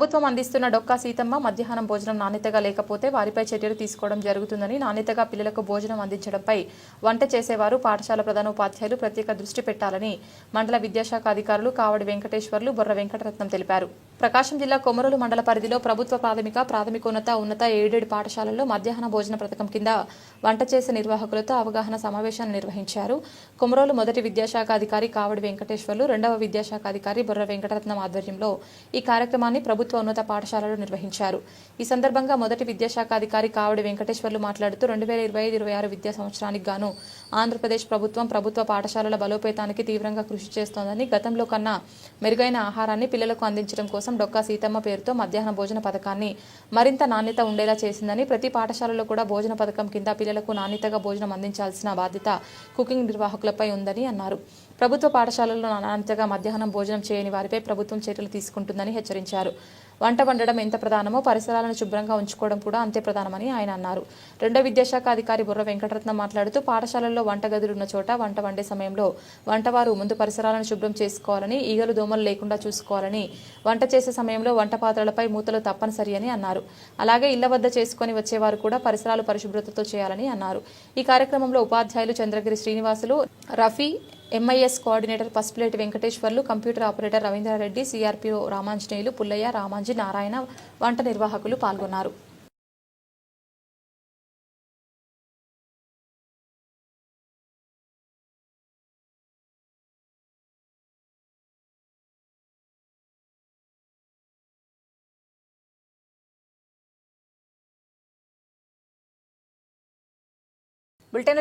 ప్రభుత్వం అందిస్తున్న డొక్కా సీతమ్మ మధ్యాహ్నం భోజనం నాణ్యతగా లేకపోతే వారిపై చర్యలు తీసుకోవడం జరుగుతుందని నాణ్యతగా పిల్లలకు భోజనం అందించడంపై వంట చేసేవారు పాఠశాల ప్రధానోపాధ్యాయులు ప్రత్యేక దృష్టి పెట్టాలని మండల విద్యాశాఖ అధికారులు కావడి వెంకటేశ్వర్లు బొర్ర వెంకటరత్నం తెలిపారు. ప్రకాశం జిల్లా కొమరూలు మండల పరిధిలో ప్రభుత్వ ప్రాథమిక ప్రాథమికోన్నత ఉన్నత ఎయిడెడ్ పాఠశాలల్లో మధ్యాహ్న భోజన పథకం కింద వంట చేసే నిర్వాహకులతో అవగాహన సమావేశాన్ని నిర్వహించారు. కొమరోలు మొదటి విద్యాశాఖ అధికారి కావడి వెంకటేశ్వర్లు రెండవ విద్యాశాఖ అధికారి బుర్ర వెంకటరత్నం ఆధ్వర్యంలో ఈ కార్యక్రమాన్ని ప్రభుత్వ ఉన్నత పాఠశాలలు నిర్వహించారు. ఈ సందర్భంగా మొదటి విద్యాశాఖ అధికారి కావడి వెంకటేశ్వర్లు మాట్లాడుతూ రెండు వేల ఇరవై ఐదు ఇరవై ఆరు విద్యా సంవత్సరానికి గాను ఆంధ్రప్రదేశ్ ప్రభుత్వం ప్రభుత్వ పాఠశాలల బలోపేతానికి తీవ్రంగా కృషి చేస్తోందని గతంలో కన్నా మెరుగైన ఆహారాన్ని పిల్లలకు అందించడం కోసం డొక్కా సీతమ్మ పేరుతో మధ్యాహ్న భోజన పథకాన్ని మరింత నాణ్యత ఉండేలా చేసిందని ప్రతి పాఠశాలలో కూడా భోజన పథకం కింద పిల్లలకు నాణ్యతగా భోజనం అందించాల్సిన బాధ్యత కుకింగ్ నిర్వాహకులపై ఉందని అన్నారు. ప్రభుత్వ పాఠశాలల్లో నాణ్యతగా మధ్యాహ్నం భోజనం చేయని వారిపై ప్రభుత్వం చర్యలు తీసుకుంటుందని హెచ్చరించారు. వంట వండడం ఎంత ప్రధానమో పరిసరాలను శుభ్రంగా ఉంచుకోవడం కూడా అంతే ప్రధానమని ఆయన అన్నారు. రెండో విద్యాశాఖ అధికారి బుర్ర వెంకటరత్నం మాట్లాడుతూ పాఠశాలల్లో వంటగదులు ఉన్న చోట వంట వండే సమయంలో వంటవారు ముందు పరిసరాలను శుభ్రం చేసుకోవాలని ఈగలు దోమలు లేకుండా చూసుకోవాలని వంట చేసే సమయంలో వంట పాత్రలపై మూతలు తప్పనిసరి అని అన్నారు. అలాగే ఇళ్ళ వద్ద చేసుకొని వచ్చేవారు కూడా పరిసరాలు పరిశుభ్రతతో చేయాలని అన్నారు. ఈ కార్యక్రమంలో ఉపాధ్యాయులు Chandragiri Srinivasulu Rafi MIS coordinator Pasupuleti Venkateswarlu computer operator Ravindrareddy CRPO Ramanjaneyulu Pullaiah Ramanji Narayana వంట నిర్వాహకులు పాల్గొన్నారు. బులెటిన్